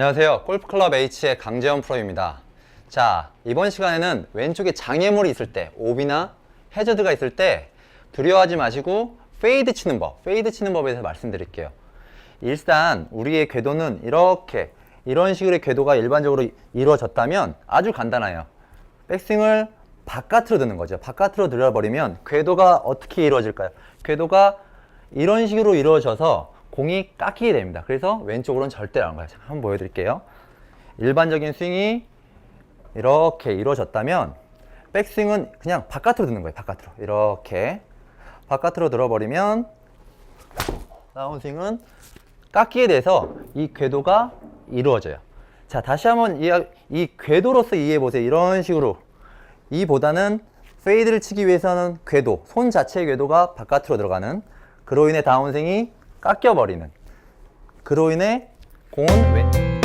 안녕하세요. 골프클럽 H의 강재원 프로입니다. 자, 이번 시간에는 왼쪽에 장애물이 있을 때, 오비나 해저드가 있을 때 두려워하지 마시고 페이드 치는 법, 페이드 치는 법에 대해서 말씀드릴게요. 일단 우리의 궤도는 이렇게 이런 식으로 궤도가 일반적으로 이루어졌다면 아주 간단해요. 백스윙을 바깥으로 드는 거죠. 바깥으로 들어버리면 궤도가 어떻게 이루어질까요? 궤도가 이런 식으로 이루어져서 공이 깎이게 됩니다. 그래서 왼쪽으로는 절대 안 가요. 한번 보여드릴게요. 일반적인 스윙이 이렇게 이루어졌다면 백스윙은 그냥 바깥으로 드는 거예요. 바깥으로 이렇게 바깥으로 들어버리면 다운스윙은 깎이게 돼서 이 궤도가 이루어져요. 자, 다시 한번 이, 이 궤도로서 이해해 보세요. 이런 식으로. 이보다는 페이드를 치기 위해서는 궤도, 손 자체의 궤도가 바깥으로 들어가는 그로 인해 다운스윙이 깎여 버리는. 그로 인해 공은 왼